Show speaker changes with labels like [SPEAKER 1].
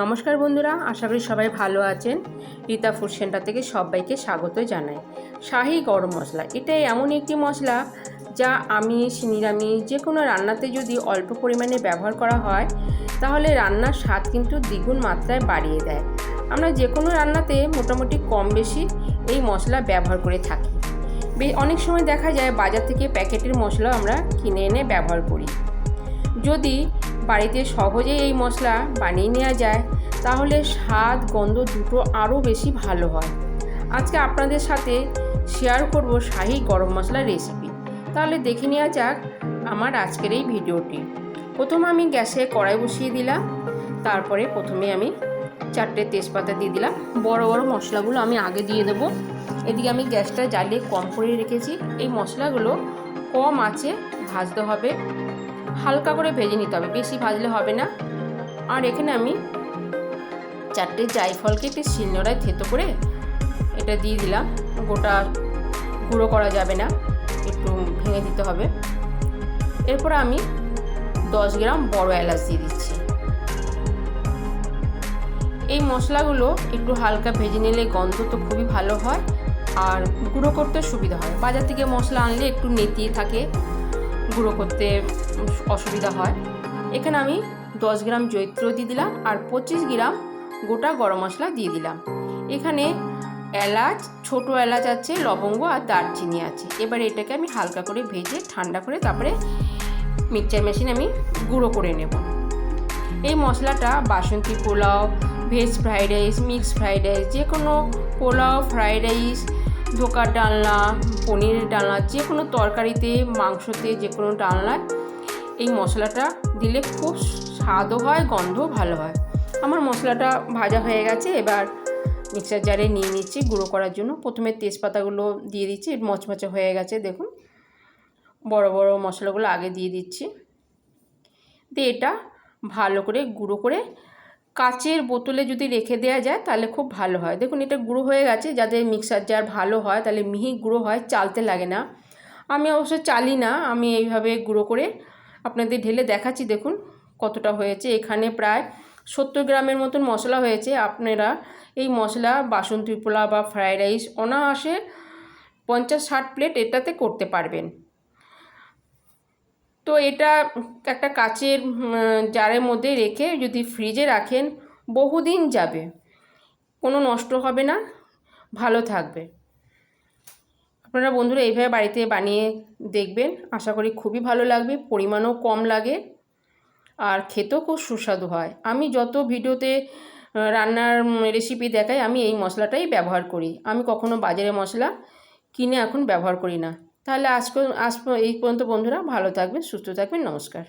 [SPEAKER 1] নমস্কার বন্ধুরা, আশা করি সবাই ভালো আছেন। রীতা ফুড সেন্টার থেকে সবাইকে স্বাগত জানাই। শাহি গরম মশলা, এটা এমন একটি মশলা যা আমিষ, নিরামিষ যে কোনো রান্নাতে যদি অল্প পরিমাণে ব্যবহার করা হয়, তাহলে রান্নার স্বাদ কিন্তু দ্বিগুণ মাত্রায় বাড়িয়ে দেয়। আমরা যে কোনো রান্নাতে মোটামুটি কম বেশি এই মশলা ব্যবহার করে থাকি। অনেক সময় দেখা যায় বাজার থেকে প্যাকেটের মশলা আমরা কিনে এনে ব্যবহার করি। যদি বাড়িতে সহজে এই মশলা বানিয়ে নেওয়া যায়, তাহলে স্বাদ, গন্ধ দুটো আরও বেশি ভালো হয়। আজকে আপনাদের সাথে শেয়ার করব শাহি গরম মশলার রেসিপি তাহলে দেখে নেওয়া যাক আমার আজকের এই ভিডিওটি। প্রথমে আমি গ্যাসে কড়াই বসিয়ে দিলাম, তারপরে প্রথমে আমি চারটে তেজপাতা দিয়ে দিলাম। বড় বড় মশলাগুলো আমি আগে দিয়ে দেবো। এদিকে আমি গ্যাসটা জ্বালিয়ে কম করে রেখেছি। এই মশলাগুলো কম আছে, ভাজতে হবে। হালকা করে ভেজে নিতে হবে, বেশি ভাজলে হবে না। আর এখানে আমি চারটে জায়ফলকে একটু শিলনোড়ায় থেতো করে এটা দিয়ে দিলাম। গোটা গুঁড়ো করা যাবে না, একটু ভেঙে দিতে হবে। এরপর আমি দশ গ্রাম বড় এলাচ দিয়ে দিচ্ছি। এই মশলাগুলো একটু হালকা ভেজে নিলে গন্ধ তো খুবই ভালো হয়, আর গুঁড়ো করতে সুবিধা হয়। বাজার থেকে মশলা আনলে একটু নেতিয়ে থাকে। গুঁড়ো করতে অসুবিধা হয়। এখানে আমি দশ গ্রাম জৈত্র দিয়ে দিলাম আর পঁচিশ গ্রাম গোটা গরম মশলা দিয়ে দিলাম। এখানে এলাচ, ছোট এলাচ আছে, লবঙ্গ আর দারচিনি আছে। এবার এটাকে আমি হালকা করে ভেজে ঠান্ডা করে তারপরে মিক্সচার মেশিনে আমি গুঁড়ো করে নেব। এই মশলাটা Basanti pulao, veg fried rice mix fried rice যে কোনো পোলাও, ফ্রাইড রাইস ধোকার ডালনা পনিরের ডালনা, যে কোনো তরকারিতে, মাংসতে যে কোনো ডালনায় এই মশলাটা দিলে খুব স্বাদও হয়, গন্ধও ভালো হয়। আমার মশলাটা ভাজা হয়ে গেছে, এবার মিক্সার জারে নিয়ে নিচ্ছি, গুঁড়ো করার জন্য। প্রথমে তেজপাতাগুলো দিয়ে দিচ্ছি মচমচে হয়ে গেছে, দেখুন। বড় বড় মশলাগুলো আগে দিয়ে দিচ্ছি। দিয়ে এটা ভালো করে গুঁড়ো করে কাচের বোতলে যদি রেখে দেওয়া যায়, তাহলে খুব ভালো হয়। দেখুন, এটা গুঁড়ো হয়ে গেছে। যাদের মিক্সার জার ভালো হয়, তাহলে মিহি গুঁড়ো হয়, চালতে লাগে না। আমি অবশ্য চালি না, আমি এইভাবে গুঁড়ো করে আপনাদের ঢেলে দেখাচ্ছি। দেখুন, কতটা হয়েছে। এখানে প্রায় সত্তর গ্রামের মতন মশলা হয়েছে। আপনারা এই মশলা, বাসন্তী পোলা বা ফ্রায়েড রাইস অনায়াসে পঞ্চাশ ষাট প্লেট এটাতে করতে পারবেন। তো এটা একটা কাচের জারের মধ্যে রেখে যদি ফ্রিজে রাখেন, বহুদিন যাবে। কোনো নষ্ট হবে না। ভালো থাকবে। আপনারা বন্ধুরা এইভাবে বাড়িতে বানিয়ে দেখবেন। আশা করি খুবই ভালো লাগবে। পরিমাণও কম লাগে। আর খেতেও খুব সুস্বাদু হয়। আমি যত ভিডিওতে রান্নার রেসিপি দেখাই, আমি এই মশলাটাই ব্যবহার করি। আমি কখনো বাজারে মশলা কিনে এখন ব্যবহার করি না। তাহলে আজকে আজ এই পর্যন্ত বন্ধুরা ভালো থাকবেন সুস্থ থাকবেন নমস্কার।